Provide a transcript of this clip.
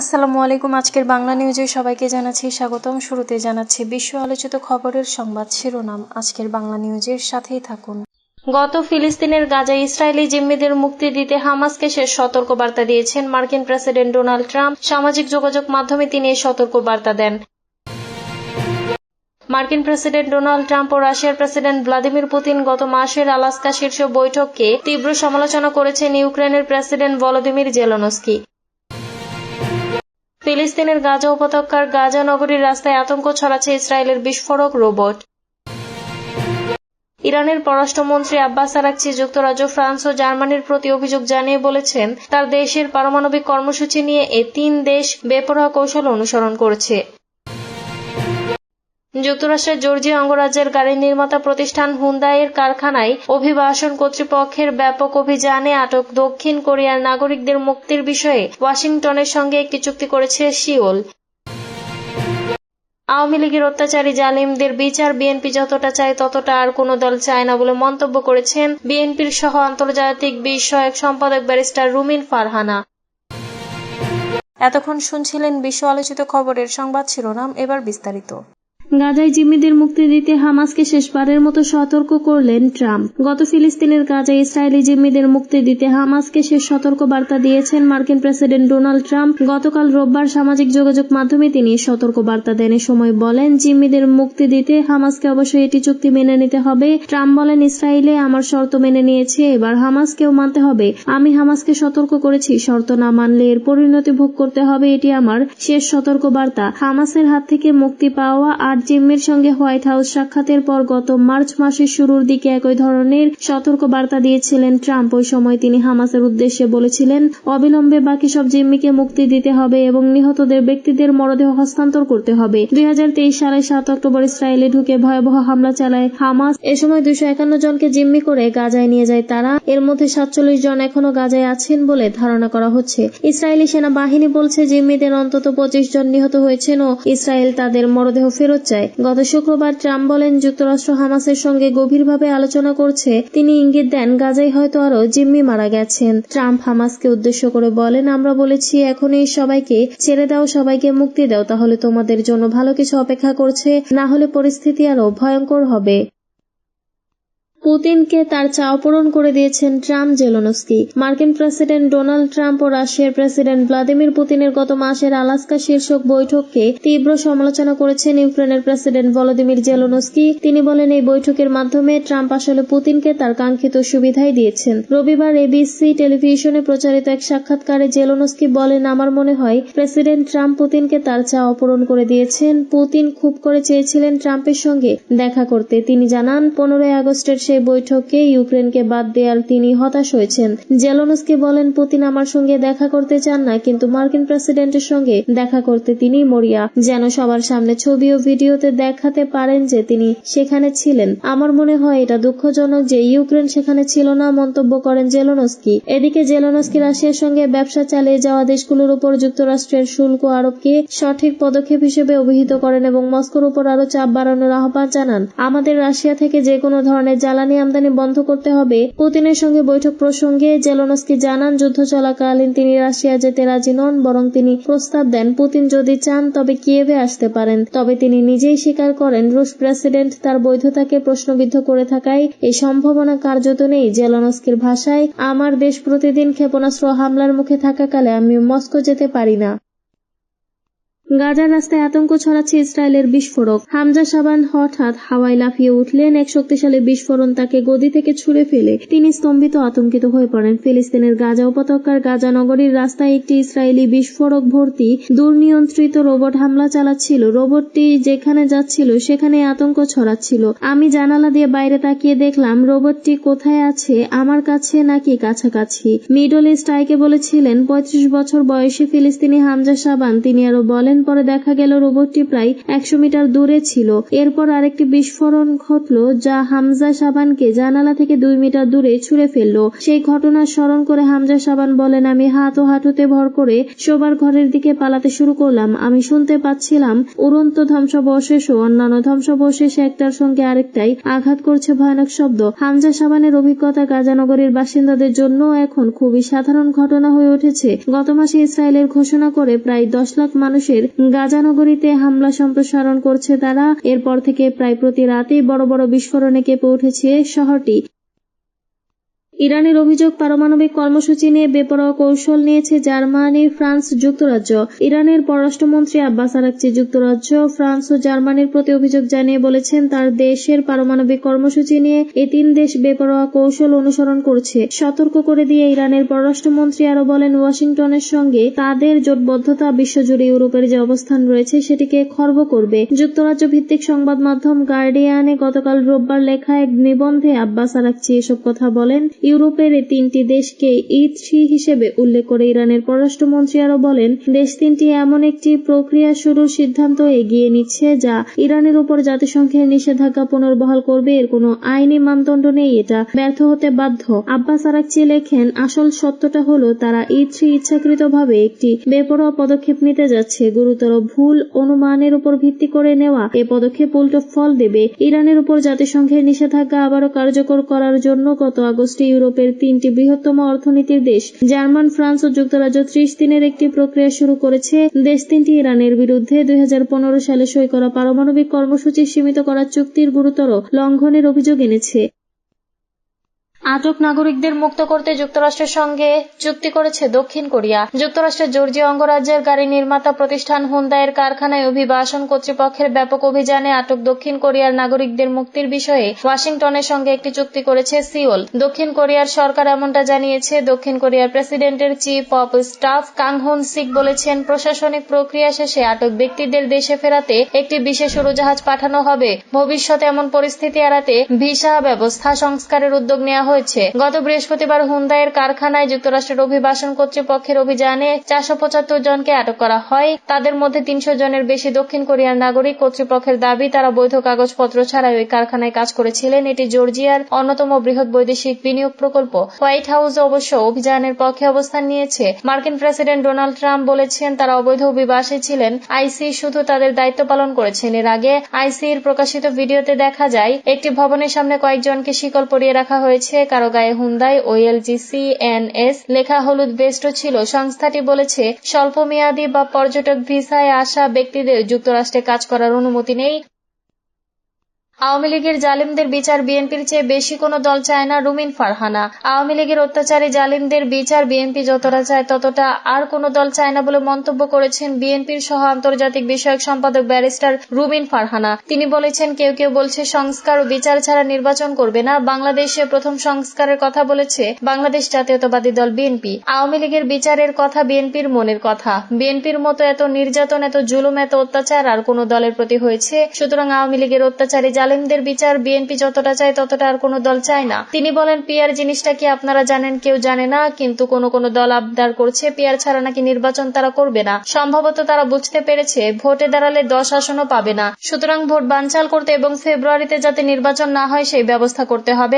আসসালামু আলাইকুম, আজকের বাংলা নিউজে সবাইকে জানাচ্ছি স্বাগতম। শুরুতে জানাচ্ছি বিশ্ব আলোচিত খবরের সংবাদ শিরোনাম। আজকের বাংলা নিউজের সাথেই থাকুন। গত ফিলিস্তিনের গাজায় ইসরায়েলি জিম্মিদের মুক্তি দিতে হামাসকে শেষ সতর্ক বার্তা দিয়েছেন মার্কিন প্রেসিডেন্ট ডোনাল্ড ট্রাম্প। সামাজিক যোগাযোগ মাধ্যমে তিনি এই সতর্ক বার্তা দেন। মার্কিন প্রেসিডেন্ট ডোনাল্ড ট্রাম্প ও রাশিয়ার প্রেসিডেন্ট ভ্লাদিমির পুতিন গত মাসের আলাস্কা শীর্ষ বৈঠককে তীব্র সমালোচনা করেছেন ইউক্রেনের প্রেসিডেন্ট ভলোদিমির জেলনস্কি। ফিলিস্তিনের গাজা উপত্যকার গাজা নগরীর রাস্তায় আতঙ্ক ছড়াচ্ছে ইসরায়েলের বিস্ফোরক রোবট। ইরানের পররাষ্ট্রমন্ত্রী আব্বাস আরাকচি যুক্তরাজ্য, ফ্রান্স ও জার্মানির প্রতি অভিযোগ জানিয়ে বলেছেন, তার দেশের পারমাণবিক কর্মসূচি নিয়ে এ তিন দেশ বেপরোয়া কৌশল অনুসরণ করছে। যুক্তরাষ্ট্রের জর্জিয়া অঙ্গরাজ্যের গাড়ি নির্মাতা প্রতিষ্ঠান হুন্দাইয়ের কারখানায় অভিবাসন কর্তৃপক্ষের ব্যাপক অভিযানে আটক দক্ষিণ কোরিয়ার নাগরিকদের মুক্তির বিষয়ে ওয়াশিংটনের সঙ্গে একটি চুক্তি করেছে সিওল। আওয়ামী লীগের অত্যাচারী জালিমদের বিচার, বিএনপি যতটা চায় ততটা আর কোনো দল চায় না বলে মন্তব্য করেছেন বিএনপির সহ আন্তর্জাতিক বিষয়ক সম্পাদক ব্যারিস্টার রুমিন ফারহানা। এতক্ষণ শুনছিলেন বিশ্ব আলোচিত খবরের সংবাদ শিরোনাম, এবার বিস্তারিত। গাজায় জিম্মিদের মুক্তি দিতে হামাসকে শেষবারের মতো সতর্ক করলেন ট্রাম্প। গত ফিলিস্তিনের গাজায় ইসরায়েলি জিম্মিদের মুক্তি দিতে হামাসকে শেষ সতর্ক বার্তা দিয়েছেন মার্কিন প্রেসিডেন্ট ডোনাল্ড ট্রাম্প। গতকাল রোববার সামাজিক যোগাযোগ মাধ্যমে তিনি সতর্ক বার্তা দেন সময় বলেন, জিম্মিদের মুক্তি দিতে হামাসকে অবশ্যই এটি চুক্তি মেনে নিতে হবে। ট্রাম্প বলেন, ইসরায়েলে আমার শর্ত মেনে নিয়েছে, এবার হামাসকেও মানতে হবে। আমি হামাসকে সতর্ক করেছি, শর্ত না মানলে এর পরিণতি ভোগ করতে হবে, এটি আমার শেষ সতর্ক বার্তা হামাসের হাত থেকে মুক্তি পাওয়া আর আর জিম্মির সঙ্গে হোয়াইট হাউস সাক্ষাতের পর গত মার্চ মাসের শুরুর দিকে একই ধরনের সতর্ক বার্তা দিয়েছিলেন ট্রাম্প। ওই সময় তিনি হামাসের উদ্দেশ্যে বলেছিলেন, অবিলম্বে বাকি সব জিম্মিকে মুক্তি দিতে হবে এবং নিহতদের ব্যক্তিদের মরদেহ হস্তান্তর করতে হবে। দুই সালে সাত অক্টোবর ইসরায়েলে ঢুকে ভয়াবহ হামলা চালায় হামাস। এ সময় দুইশো একান্ন জনকে জিম্মি করে গাজায় নিয়ে যায় তারা। এর মধ্যে সাতচল্লিশ জন এখনও গাজায় আছেন বলে ধারণা করা হচ্ছে। ইসরায়েলি সেনাবাহিনী বলছে, জিম্মিদের অন্তত পঁচিশ জন নিহত হয়েছেন ও ইসরায়েল তাদের মরদেহ ফেরত চায় গত শুক্রবার ট্রাম্প বলেন, যুক্তরাষ্ট্র হামাসের সঙ্গে গভীরভাবে আলোচনা করছে। তিনি ইঙ্গিত দেন গাজাই হয়তো আরও জিম্মি মারা গেছেন। ট্রাম্প হামাসকে উদ্দেশ্য করে বলেন, আমরা বলেছি এখন এই সবাইকে ছেড়ে দাও, সবাইকে মুক্তি দাও, তাহলে তোমাদের জন্য ভালো কিছু অপেক্ষা করছে। না হলে পরিস্থিতি আরও ভয়ঙ্কর হবে। পুতিনকে তার চাও পূরণ করে দিয়েছেন ট্রাম্প জেলোনস্কি। মার্কিন প্রেসিডেন্ট ডোনাল্ড ট্রাম্প ও রাশিয়ার প্রেসিডেন্ট ভ্লাদিমির পুতিনের গত মাসের আলাস্কা শীর্ষক বৈঠককে তীব্র সমালোচনা করেছেন ইউক্রেনের প্রেসিডেন্ট ভলোদিমির জেলোনস্কি। তিনি বলেন, এই বৈঠকের মাধ্যমে ট্রাম্প আসলে পুতিনকে তার কাঙ্ক্ষিত সুবিধাই দিয়েছেন। রবিবার এবিসি টেলিভিশনে প্রচারিত এক সাক্ষাৎকারে জেলোনস্কি বলেন, আমার মনে হয়, প্রেসিডেন্ট ট্রাম্প পুতিনকে তার চাওয়া পূরণ করে দিয়েছেন। পুতিন খুব করে চেয়েছিলেন ট্রাম্পের সঙ্গে দেখা করতে। তিনি জানান, পনেরোই আগস্টের সেই বৈঠকে ইউক্রেনকে বাদ দেওয়ার তিনি হতাশ হয়েছেন। জেলনস্কি বলেন, পুতিন আমার সঙ্গে দেখা করতে চান না, কিন্তু মার্কিন প্রেসিডেন্টের সঙ্গে দেখা করতে তিনি মরিয়া। যেন সবার সামনে ছবি ও ভিডিওতে দেখাতে পারেন যে তিনি সেখানে ছিলেন। আমার মনে হয় এটা দুঃখজনক যে ইউক্রেন সেখানে ছিল না, মন্তব্য করেন জেলনস্কি। এদিকে জেলনস্কি রাশিয়ার সঙ্গে ব্যবসা চালিয়ে যাওয়া দেশগুলোর উপর যুক্তরাষ্ট্রের শুল্ক আরোপকে সঠিক পদক্ষেপ হিসেবে অভিহিত করেন এবং মস্কোর উপর আরও চাপ বাড়ানোর আহ্বান জানান। আমাদের রাশিয়া থেকে যে কোনো ধরনের জ্বালানি আমদানি বন্ধ করতে হবে। পুতিনের সঙ্গে বৈঠক প্রসঙ্গে জেলনস্কি জানান, যুদ্ধ চলাকালীন তিনি রাশিয়া যেতে রাজি নন, বরং তিনি প্রস্তাব দেন, পুতিন যদি চান, তবে কিয়েভে আসতে পারেন। তবে তিনি নিজেই স্বীকার করেন, রুশ প্রেসিডেন্ট তার বৈধতাকে প্রশ্নবিদ্ধ করে থাকায় এই সম্ভাবনা কার্যত নেই। জেলনস্কির ভাষায়, আমার দেশ প্রতিদিন ক্ষেপণাস্ত্র হামলার মুখে থাকাকালে আমি মস্কো যেতে পারি না। গাজার রাস্তায় আতঙ্ক ছড়াচ্ছে ইসরায়েলের বিস্ফোরক। হামজা সাবান হঠাৎ হাওয়ায় লাফিয়ে উঠলেন। এক শক্তিশালী বিস্ফোরণ তাকে গদি থেকে ছুড়ে ফেলে। তিনি স্তম্ভিত আতঙ্কিত হয়ে পড়েন। ফিলিস্তিনের গাজা উপত্যকার গাজা নগরীর রাস্তায় একটি ইসরায়েলি বিস্ফোরক ভর্তি দুর্নিয়ন্ত্রিত রোবট হামলা চালাচ্ছিল। রোবটটি যেখানে যাচ্ছিল সেখানে আতঙ্ক ছড়াচ্ছিল। আমি জানালা দিয়ে বাইরে তাকিয়ে দেখলাম, রোবটটি কোথায় আছে, আমার কাছে নাকি কাছাকাছি? মিডল ইস্ট আইকে বলেছিলেন, পঁয়ত্রিশ বছর বয়সী ফিলিস্তিনি হামজা সাবান, তিনি আরও বলেন বলেন পরে দেখা গেল রোবটটি প্রায় একশো মিটার দূরে ছিল। এরপর আরেকটি বিস্ফোরণ ঘটল যা হামজা সাবানকে জানালা থেকে দুই মিটার দূরে ছুঁড়ে ফেলল। সেই ঘটনা স্মরণ করে হামজা সাবান বলেন, আমি হাত ও হাঁটুতে ভর করে শোবার ঘরের দিকে পালাতে শুরু করলাম। আমি শুনতে পাচ্ছিলাম উড়ন্ত ধ্বংসাবশেষ ও অন্যান্য ধ্বংসাবশেষ একটার সঙ্গে আরেকটাই আঘাত করছে ভয়ানক শব্দ। হামজা সাবানের অভিজ্ঞতা গাজানগরের বাসিন্দাদের জন্য এখন খুবই সাধারণ ঘটনা হয়ে উঠেছে। গত মাসে ইসরায়েলের ঘোষণা করে প্রায় দশ লাখ মানুষের গাজানগরীতে হামলা সম্প্রসারণ করছে তারা। এরপর থেকে প্রায় প্রতি রাতেই বড় বড় বিস্ফোরণে কেঁপে উঠেছে শহরটি। ইরানের অভিযোগ, পারমাণবিক কর্মসূচি নিয়ে বেপরোয়া কৌশল নিয়েছে জার্মানি, ফ্রান্স যুক্তরাজ্য। ইরানের পররাষ্ট্রমন্ত্রী আব্বাস আরাকচি যুক্তরাজ্য, ফ্রান্স ও জার্মানির প্রতি অভিযোগ জানিয়ে বলেছেন, তার দেশের পারমাণবিক কর্মসূচি নিয়ে এ তিন দেশ বেপরোয়া কৌশল অনুসরণ করছে। সতর্ক করে দিয়ে ইরানের পররাষ্ট্রমন্ত্রী আরও বলেন, ওয়াশিংটনের সঙ্গে তাদের জোটবদ্ধতা বিশ্বজুড়ে ইউরোপের যে অবস্থান রয়েছে সেটিকে খর্ব করবে। যুক্তরাজ্য ভিত্তিক সংবাদ মাধ্যম গার্ডিয়ানে গতকাল রোববার লেখা এক নিবন্ধে আব্বাস আরাকচি এসব কথা বলেন। ইউরোপের এই তিনটি দেশকে ই থ্রি হিসেবে উল্লেখ করে ইরানের পররাষ্ট্রমন্ত্রী আরও বলেন, দেশ তিনটি এমন একটি প্রক্রিয়া শুরুর সিদ্ধান্ত এগিয়ে নিচ্ছে যা ইরানের উপর জাতিসংঘের নিষেধাজ্ঞা পুনর্বহাল করবে। এর কোনো আইনি মানদণ্ড নেই, এটা ব্যর্থ হতে বাধ্য। আব্বাস আরাকচি লেখেন, আসল সত্যটা হলো, তারা ই থ্রি ইচ্ছাকৃতভাবে একটি বেপরোয়া পদক্ষেপ নিতে যাচ্ছে। গুরুতর ভুল অনুমানের উপর ভিত্তি করে নেওয়া এ পদক্ষেপ উল্টো ফল দেবে। ইরানের উপর জাতিসংঘের নিষেধাজ্ঞা আবারও কার্যকর করার জন্য গত আগস্টে ইউরোপের তিনটি বৃহত্তম অর্থনীতির দেশ, জার্মান, ফ্রান্স ও যুক্তরাজ্য ত্রিশ দিনের একটি প্রক্রিয়া শুরু করেছে। দেশ তিনটি ইরানের বিরুদ্ধে দুই হাজার পনেরো সালে সই করা পারমাণবিক কর্মসূচি সীমিত করার চুক্তির গুরুতর লঙ্ঘনের অভিযোগ এনেছে। আটক নাগরিকদের মুক্ত করতে যুক্তরাষ্ট্রের সঙ্গে চুক্তি করেছে দক্ষিণ কোরিয়া। যুক্তরাষ্ট্রের জর্জিয়া অঙ্গরাজ্যের গাড়ি নির্মাতা প্রতিষ্ঠান হুন্দায়ের কারখানায় অভিবাসন কর্তৃপক্ষের ব্যাপক অভিযানে আটক দক্ষিণ কোরিয়ার নাগরিকদের মুক্তির বিষয়ে ওয়াশিংটনের সঙ্গে একটি চুক্তি করেছে সিওল। দক্ষিণ কোরিয়ার সরকার এমনটা জানিয়েছে। দক্ষিণ কোরিয়ার প্রেসিডেন্টের chief of staff Kang Hoon Sik বলেছেন, প্রশাসনিক প্রক্রিয়া শেষে আটক ব্যক্তিদের দেশে ফেরাতে একটি বিশেষ উড়োজাহাজ পাঠানো হবে। ভবিষ্যতে এমন পরিস্থিতি এড়াতে ভিসা ব্যবস্থা সংস্কারের উদ্যোগ নেওয়া হয়েছে। গত বৃহস্পতিবার হুন্দায়ের কারখানায় যুক্তরাষ্ট্রের অভিবাসন কর্তৃপক্ষের অভিযানে চারশো পঁচাত্তর জনকে আটক করা হয়। তাদের মধ্যে তিনশো জনের বেশি দক্ষিণ কোরিয়ার নাগরিক। কর্তৃপক্ষের দাবি, তারা বৈধ কাগজপত্র ছাড়াই ওই কারখানায় কাজ করেছিলেন। এটি জর্জিয়ার অন্যতম বৃহৎ বৈদেশিক বিনিয়োগ প্রকল্প। হোয়াইট হাউস অবশ্য অভিযানের পক্ষে অবস্থান নিয়েছে। মার্কিন প্রেসিডেন্ট ডোনাল্ড ট্রাম্প বলেছেন, তারা অবৈধ অভিবাসী ছিলেন। আইসি শুধু তাদের দায়িত্ব পালন করেছেন এর আগে আইসির প্রকাশিত ভিডিওতে দেখা যায়, একটি ভবনের সামনে কয়েকজনকে শিকল পরিয়ে রাখা হয়েছে। কারও গায়ে হুন্দাই ওএলজি সিএনএস লেখা হলুদ বেস্ট ছিল। সংস্থাটি বলেছে স্বল্প স্বল্পমেয়াদী বা পর্যটক ভিসায় আসা ব্যক্তিদের যুক্তরাষ্ট্রে কাজ করার অনুমতি নেই। আওয়ামী লীগের জালিমদের বিচার বিএনপির চেয়ে বেশি কোনো দল চায় না রুমিন ফারহানা। আওয়ামী লীগের অত্যাচারী জালিমদের বিচার বিএনপি যতটা চায় ততটা আর কোনো দল চায় না বলে মন্তব্য করেছেন বিএনপির সহ আন্তর্জাতিক বিষয়ক সম্পাদক ব্যারিস্টার রুমিন ফারহানা। তিনি বলেছেন, কেউ কেউ বলছে, সংস্কার ও বিচার ছাড়া নির্বাচন করবে না। বাংলাদেশে প্রথম সংস্কারের কথা বলেছে বাংলাদেশ জাতীয়তাবাদী দল বিএনপি। আওয়ামী লীগের বিচারের কথা বিএনপির মনের কথা। বিএনপির মতো এত নির্যাতন, এত জুলুম, এত অত্যাচার আর কোনো দলের প্রতি হয়েছে। সুতরাং আওয়ামী লীগের অত্যাচারী জালেমদের বিচার বিএনপি যতটা চায় ততটা আর কোনো দল চায় না। তিনি বলেন পিয়ার জিনিসটা কি আপনারা জানেন? কেউ জানে না, কিন্তু কোন কোন দল আবদার করছে পিয়ার ছাড়া নাকি নির্বাচন তারা করবে না। সম্ভবত তারা বুঝতে পেরেছে, ভোটে দাঁড়ালে দশ আসনও পাবে না। সুতরাং ভোট বানচাল করতে এবং ফেব্রুয়ারিতে যাতে নির্বাচন না হয়, সেই ব্যবস্থা করতে হবে।